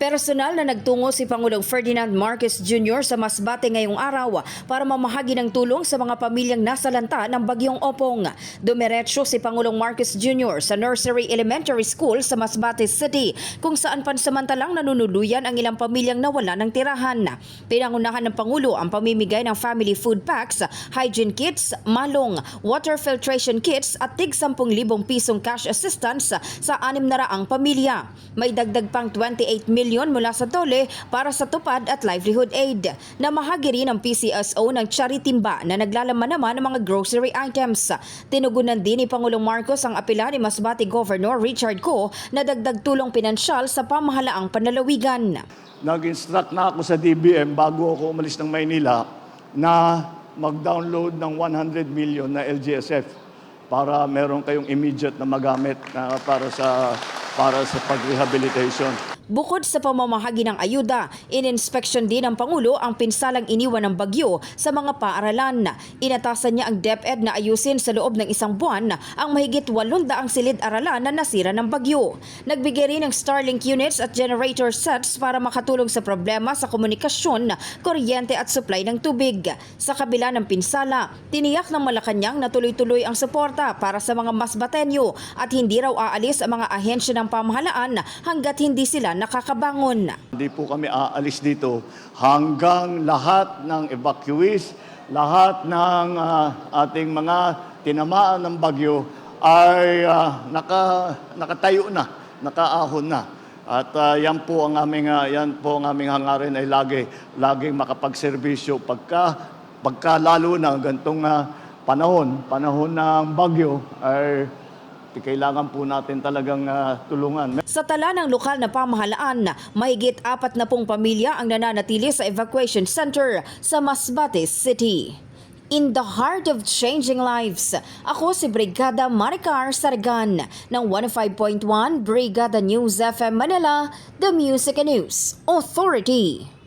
Personal na nagtungo si Pangulong Ferdinand Marcos Jr. sa Masbate ngayong araw para mamahagi ng tulong sa mga pamilyang nasalanta ng bagyong Opong. Dumiretso si Pangulong Marcos Jr. sa Nursery Elementary School sa Masbate City kung saan pansamantalang nanunuluyan ang ilang pamilyang nawala ng tirahan. Pinangunahan ng Pangulo ang pamimigay ng family food packs, hygiene kits, malong, water filtration kits at tig 10,000 pisong cash assistance sa 600 pamilya. May dagdag pang 28 million mula sa DOLE para sa tupad at livelihood aid. Namahagi rin ang PCSO ng Charitimba na naglalaman naman ng mga grocery items. Tinugunan din ni Pangulong Marcos ang apela ni Masbate Governor Richard Co na dagdag tulong pinansyal sa pamahalaang panlalawigan. Nag-instruct na ako sa DBM bago ako umalis ng Maynila na mag-download ng 100 million na LGSF para meron kayong immediate na magamit na para sa para sa pag-rehabilitation. Bukod sa pamamahagi ng ayuda, ininspeksyon din ng Pangulo ang pinsalang iniwan ng bagyo sa mga paaralan. Inatasan niya ang DepEd na ayusin sa loob ng isang buwan ang mahigit 800 silid-aralan na nasira ng bagyo. Nagbigay rin ng Starlink units at generator sets para makatulong sa problema sa komunikasyon, kuryente at supply ng tubig. Sa kabila ng pinsala, tiniyak ng Malacanang na tuloy-tuloy ang suporta para sa mga masbatenyo at hindi raw aalis ang mga ahensya ng pamahalaan hanggat hindi sila nakakabangon. Hindi po kami aalis dito hanggang lahat ng evacuees, lahat ng ah, ating mga tinamaan ng bagyo ay ah, naka, nakatayo na, nakaahon na. At ah, yan po ang aming ah, yan po ang aming hangarin ay lagi laging makapagserbisyo pagka pagka lalo na gantong ah, panahon, panahon ng bagyo ay kailangan po natin talagang ah, tulungan. Sa tala ng lokal na pamahalaan, mahigit apat na pong pamilya ang nananatili sa evacuation center sa Masbate City. In the heart of changing lives, ako si Brigada Maricar Sargan ng 105.1 Brigada News FM Manila, The Music and News Authority.